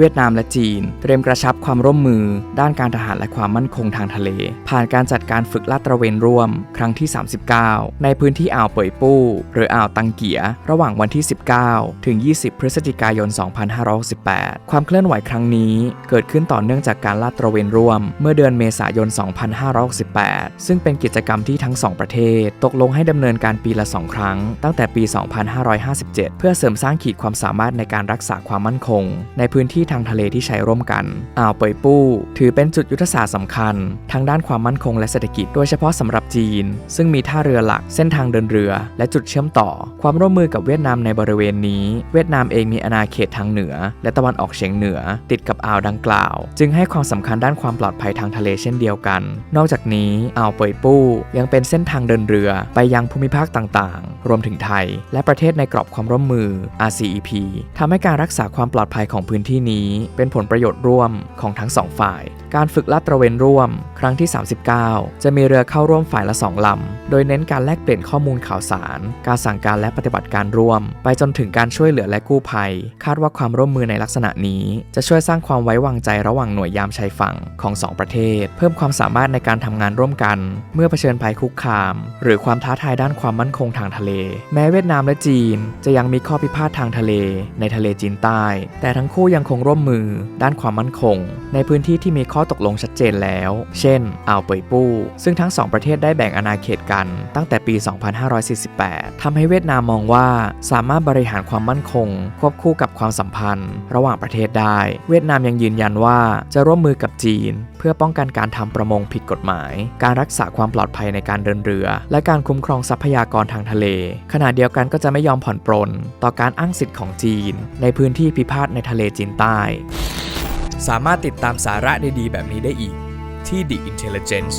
เวียดนามและจีน เตรียมกระชับความร่วมมือ ด้านการทหารและความมั่นคงทางทะเล ผ่านการจัดการฝึกลาดตระเวนร่วม ครั้งที่ 39 ในพื้นที่อ่าวเปยปู้ หรืออ่าวตังเกีย ระหว่างวันที่ 19 ถึง 20 พฤศจิกายน 2568 ความเคลื่อนไหวครั้งนี้ เกิดขึ้นต่อเนื่องจากการลาดตระเวนร่วม เมื่อเดือนเมษายน 2568 ซึ่งเป็นกิจกรรมที่ทั้งสองประเทศ ตกลงให้ดำเนินการปีละ2ครั้ง ตั้งแต่ปี 2557 เพื่อเสริมสร้างขีดความสามารถในการรักษาความมั่นคง ในพื้นที่ทางทะเลที่ใช้ร่วมกัน อ่าวเปยปู้ ถือเป็นจุดยุทธศาสตร์สำคัญทั้งด้านความมั่นคงและเศรษฐกิจโดยเฉพาะสำหรับจีน ซึ่งมีท่าเรือหลักเส้นทางเดินเรือ และจุดเชื่อมต่อ ความร่วมมือกับเวียดนามในบริเวณนี้ เวียดนามเองมีอาณาเขตทางเหนือ และตะวันออกเฉียงเหนือ ติดกับอ่าวดังกล่าว จึงให้ความสำคัญด้านความปลอดภัยทางทะเลเช่นเดียวกัน นอกจากนี้อ่าวเปยปู้ยังเป็นเส้นทางเดินเรือไปยังภูมิภาคต่างๆ รวมถึงไทย และประเทศในกรอบความร่วมมือ RCEP ทำให้การรักษาความปลอดภัยของพื้นที่นี้เป็นผลประโยชน์ร่วมของทั้งสองฝ่าย การฝึกลาดตระเวนร่วม ครั้งที่ 39 จะมีเรือเข้าร่วมฝ่ายละ 2 ลำ โดยเน้นการแลกเปลี่ยนข้อมูลข่าวสาร การสั่งการและปฏิบัติการร่วม ไปจนถึงการช่วยเหลือและกู้ภัย คาดว่าความร่วมมือในลักษณะนี้ จะช่วยสร้างความไว้วางใจระหว่างหน่วยยามชายฝั่งของสองประเทศ เพิ่มความสามารถในการทำงานร่วมกัน เมื่อเผชิญภัยคุกคาม หรือความท้าทายด้านความมั่นคงทางทะเล แม้เวียดนามและจีน จะยังมีข้อพิพาททางทะเล ในทะเลจีนใต้ แต่ทั้งคู่ยังคงร่วมมือ ด้านความมั่นคง ในพื้นที่ที่มีข้อข้อตกลงชัดเจนแล้ว เช่น อ่าวเปยปู้ ซึ่งทั้งสองประเทศได้แบ่งอาณาเขตกันตั้งแต่ปี 2548ทำให้เวียดนามมองว่าสามารถบริหารความมั่นคง ควบคู่กับความสัมพันธ์ ระหว่างประเทศได้ เวียดนามยังยืนยันว่าจะร่วมมือกับจีน เพื่อป้องกันการทำประมงผิดกฎหมาย การรักษาความปลอดภัยในการเดินเรือ และการคุ้มครองทรัพยากรทางทะเล ขณะเดียวกันก็จะไม่ยอมผ่อนปรน ต่อการอ้างสิทธิ์ของจีน ในพื้นที่พิพาทในทะเลจีนใต้ สามารถติดตามสาระดีๆแบบนี้ได้อีกที่ The Intelligence